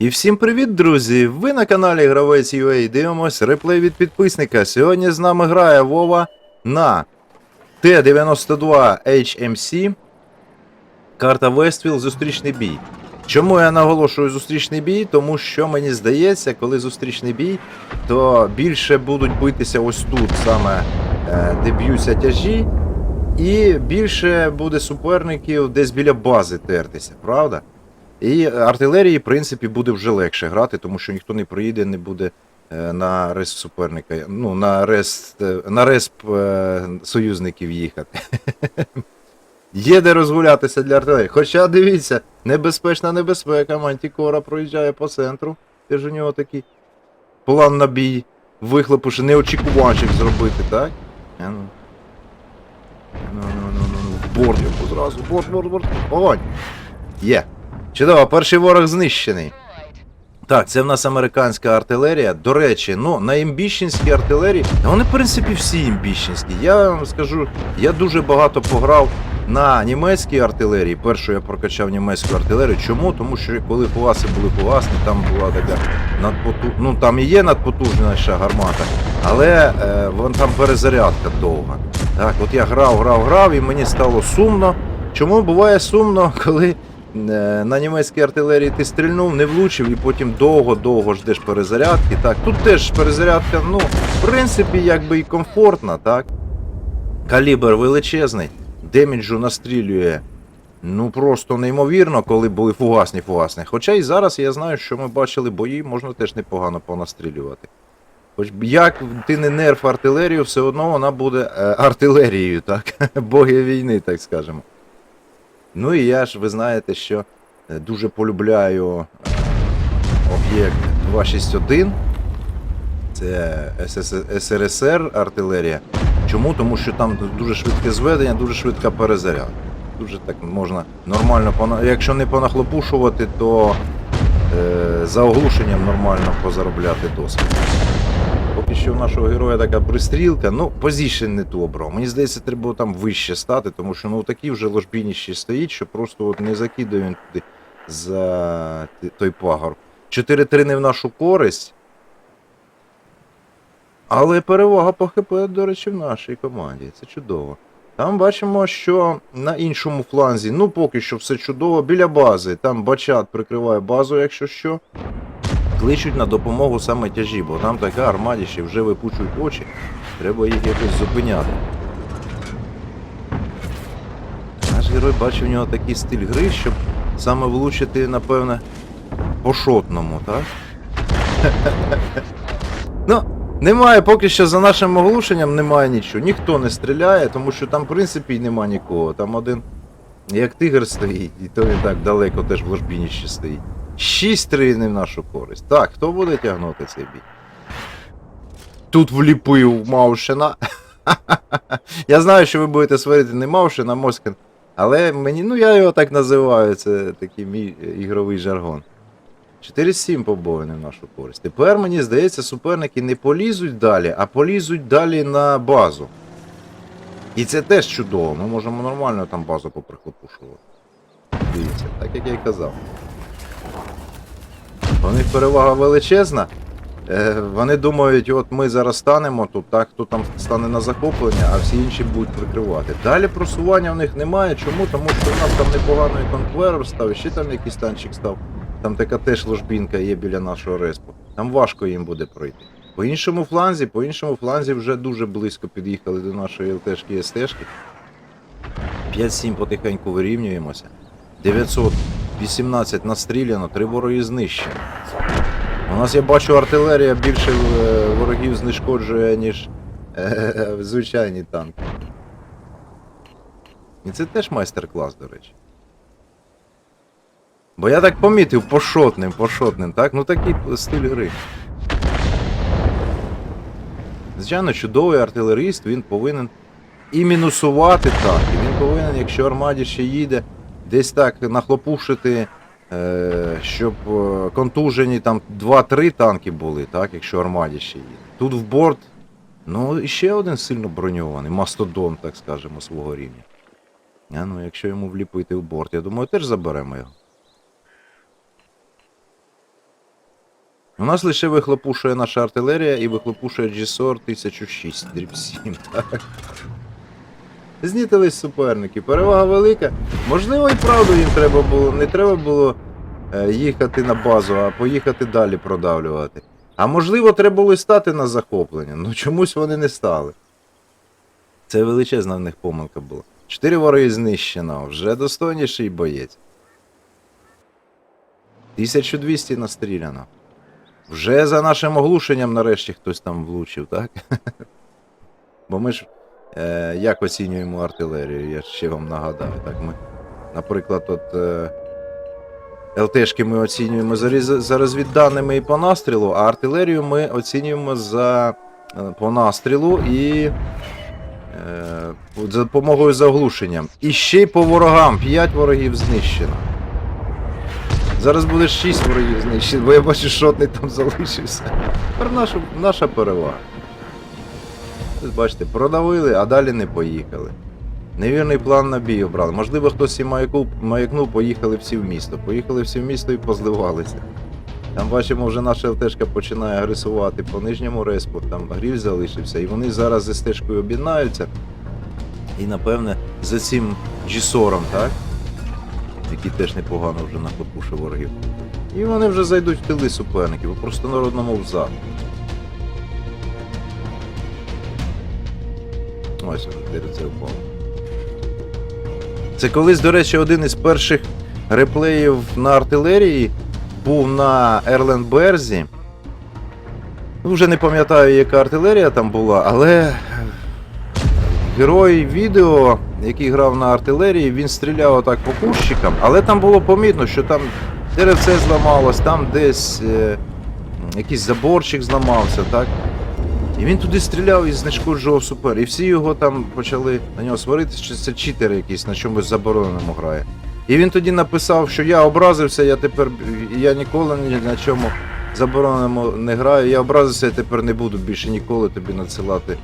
І всім привіт, друзі! Ви на каналі Гравець UA дивимось реплей від підписника. Сьогодні з нами грає Вова на Т-92 HMC. Карта Вествіл зустрічний бій. Чому я наголошую зустрічний бій? Тому що мені здається, коли зустрічний бій, то більше будуть битися ось тут, саме е, де б'ються тяжі, і більше буде суперників десь біля бази тертися, правда? І артилерії, в принципі, буде вже легше грати, тому що ніхто не приїде, не буде е, на респ суперника, ну, на респ, е, на респ е, союзників їхати. Є де розгулятися для артилерії. Хоча дивіться, небезпечна небезпека, Мантікора проїжджає по центру. Ти ж у нього такий план на бій, вихлопу, що неочікуванчик зробити, так? Ну. Ну, ну, ну, ну, ну, борт зразу, борт, борт, борт. Огонь! Є. Чудово, перший ворог знищений. Так, це в нас американська артилерія. До речі, ну на імбіщенській артилерії, вони, в принципі, всі імбіщенські. Я вам скажу, я дуже багато пограв на німецькій артилерії. Першу я прокачав німецьку артилерію. Чому? Тому що коли фугаси були фугасні, там була така надпоту... ну там і є надпотужніша гармата, але е, вон там перезарядка довга. Так, от я грав, грав, грав, і мені стало сумно. Чому буває сумно, коли на німецькій артилерії ти стрільнув, не влучив і потім довго-довго ждеш перезарядки. Так, тут теж перезарядка, ну, в принципі, якби і комфортна, так. Калібр величезний, деміджу настрілює. Ну просто неймовірно, коли були фугасні фугасні. Хоча і зараз я знаю, що ми бачили бої, можна теж непогано понастрілювати. Хоч як ти не нерф артилерію, все одно вона буде е, артилерією, так? Боги війни, так скажемо. Ну і я ж, ви знаєте, що е, дуже полюбляю е, об'єкт 261. Це СРСР артилерія. Чому? Тому що там дуже швидке зведення, дуже швидка перезарядка. Дуже так можна нормально. Якщо не понахлопушувати, то е, за оглушенням нормально позаробляти досвід. Поки що в нашого героя така пристрілка, ну, позішн не ту. Мені здається, треба там вище стати, тому що ну такі вже ложбініщі стоїть, що просто от не закидає він туди за той пагор. 4-3 не в нашу користь. Але перевага по ХП, до речі, в нашій команді. Це чудово. Там бачимо, що на іншому фланзі, ну поки що все чудово, біля бази. Там бачат прикриває базу, якщо що. Кличуть на допомогу саме тяжі, бо там така армадіще вже випучують очі. Треба їх якось зупиняти. Наш герой бачив у нього такий стиль гри, щоб саме влучити, напевне, по шотному, так? ну, немає поки що за нашим оглушенням немає нічого. Ніхто не стріляє, тому що там, в принципі, нема нікого. Там один, як тигр стоїть, і то він так далеко теж в ложбініще стоїть. 6-3 не в нашу користь. Так, хто буде тягнути цей бій? Тут вліпив Маушина. Я знаю, що ви будете сварити не Маушин, а Москін. Але мені, ну я його так називаю, це такий мій ігровий жаргон. 4-7 побоїни в нашу користь. Тепер мені здається, суперники не полізуть далі, а полізуть далі на базу. І це теж чудово. Ми можемо нормально там базу поприхлопушувати. Дивіться, так як я й казав. У них перевага величезна. Е, вони думають, от ми зараз станемо тут, так, хто там стане на захоплення, а всі інші будуть прикривати. Далі просування в них немає. Чому? Тому що у нас там непоганий конкверер став, ще там якийсь танчик став. Там така теж ложбінка є біля нашого респу. Там важко їм буде пройти. По іншому фланзі, по іншому фланзі вже дуже близько під'їхали до нашої ЛТшки і СТшки. 5-7 потихеньку вирівнюємося. 918 настріляно, три вороги знищені. У нас я бачу артилерія більше е, ворогів знешкоджує, ніж е, звичайні танки. І це теж майстер-клас, до речі. Бо я так помітив пошотним, пошотним, так? Ну такий стиль гри. Звичайно, чудовий артилеріст, він повинен і мінусувати танки. Він повинен, якщо армаді ще їде, десь так нахлопушити, е, щоб е, контужені там 2-3 танки були, так, якщо армаді ще їде. Тут в борт, ну і ще один сильно броньований, мастодон, так скажемо, свого рівня. А ну, якщо йому вліпити в борт, я думаю, теж заберемо його. У нас лише вихлопушує наша артилерія і вихлопушує GSOR 1006 дріб 7. Так. Знітились суперники. Перевага велика. Можливо, і правду їм треба було. Не треба було е, їхати на базу, а поїхати далі продавлювати. А можливо, треба було й стати на захоплення. Ну чомусь вони не стали. Це величезна в них помилка була. Чотири вороги знищено, вже достойніший боєць. 1200 настріляно. Вже за нашим оглушенням нарешті хтось там влучив, так? Бо ми ж е, як оцінюємо артилерію, я ще вам нагадаю. Так? Ми, наприклад, от е, ЛТшки ми оцінюємо за, за розвідданими і по настрілу, а артилерію ми оцінюємо за, е, по настрілу і е, за допомогою заглушенням. І ще й по ворогам. 5 ворогів знищено. Зараз буде 6 ворогів знищено, бо я бачу, що шотний там залишився. Тепер наша, наша перевага. Бачите, продавили, а далі не поїхали. Невірний план на бій обрали. Можливо, хтось і маякнув, поїхали всі в місто. Поїхали всі в місто і позливалися. Там бачимо, вже наша ЛТшка починає агресувати по нижньому респу, там гріль залишився, і вони зараз з СТшкою об'єднаються. І напевне за цим G-сором, так? Який теж непогано вже нахлопушив ворогів. І вони вже зайдуть в тили суперників, у простонародному взад. Воно, де це. Це колись, до речі, один із перших реплеїв на артилерії був на Ерленберзі. Ну, Вже не пам'ятаю, яка артилерія там була, але герой відео, який грав на артилерії, він стріляв отак по кущикам, але там було помітно, що там деревце зламалось, там десь е, якийсь заборчик зламався, так? І він туди стріляв і знешкоджував супер. І всі його там почали на нього сваритися, що це читер якийсь на чомусь забороненому грає. І він тоді написав, що я образився, я тепер я ніколи ні на чому забороненому не граю. Я образився, я тепер не буду більше ніколи тобі надсилати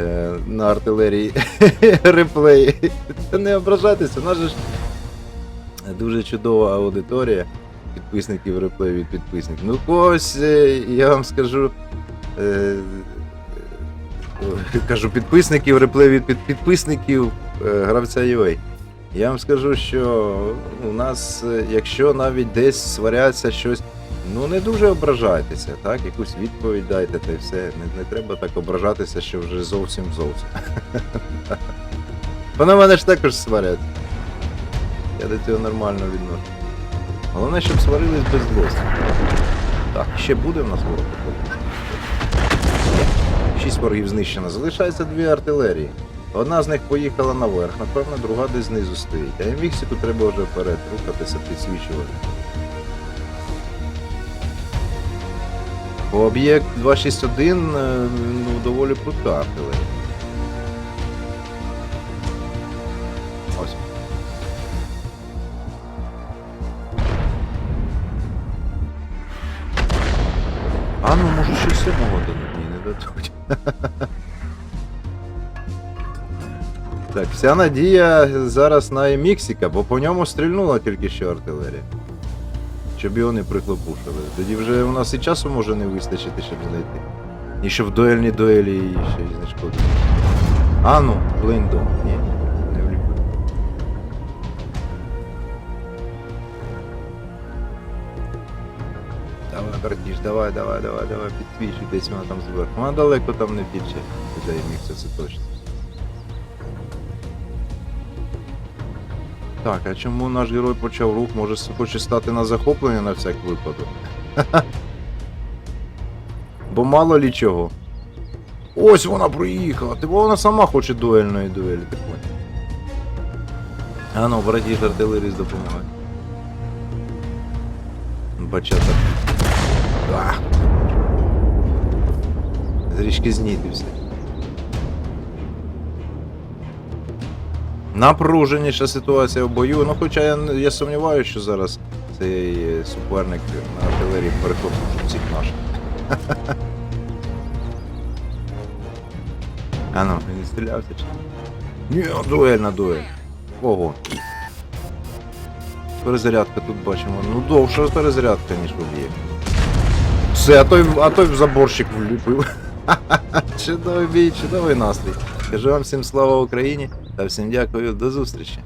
е, на артилерії реплеї. Та не ображайтеся, у нас же ж дуже чудова аудиторія підписників реплеї від підписників. Ну когось, е, я вам скажу. Е, кажу, підписників, реплей від під- підписників е, гравця UA. Я вам скажу, що у нас, е, якщо навіть десь сваряться щось, ну не дуже ображайтеся, так? Якусь відповідь дайте та й все. Не, не треба так ображатися, що вже зовсім зовсім. Вони мене ж також сварять. Я до цього нормально відношу. Головне, щоб сварились без злості. Так, ще буде в нас ворог. Шість ворогів знищено. Залишається дві артилерії. Одна з них поїхала наверх, напевно, друга десь знизу стоїть. А Міксику треба вже вперед рухатися, підсвічувати. Об'єкт 261 е, ну, доволі прута артилерія. Ось. А ну може ще дадуть, ні, не дадуть. Так, вся надія зараз на Еміксіка, бо по ньому стрільнула тільки що артилерія. Щоб його не приклопушили. Тоді вже у нас і часу може не вистачити, щоб знайти. І щоб в дуельній дуелі її ще й знешкодити. А ну, блиндом. Ні, Братіш, давай, давай, давай, давай, підсвічуй десь вона там зверху. Вона далеко там не більше. Де мікся, це точно. Так, а чому наш герой почав рух? Може хоче стати на захоплення на всяк випадок? Бо мало лі чого. Ось вона приїхала. Ти вона сама хоче дуельної дуелі, ти. А ну, братіш артилеріст допомагає. Бачата. Ах. Зрічки знітився. Напруженіша ситуація в бою. Ну, хоча я, я сумніваюся, що зараз цей е, суперник на артилерії перехопив всіх наших. А ну, він стрілявся чи? ні? Ні, дуель на дуель. Ого. Перезарядка тут бачимо. Ну довша перезарядка, ніж в об'єкті. Все, а той, а той в заборщик влюбив. Чудовий бій, чудовий настрій. Кажу вам всім слава Україні та всім дякую, до зустрічі.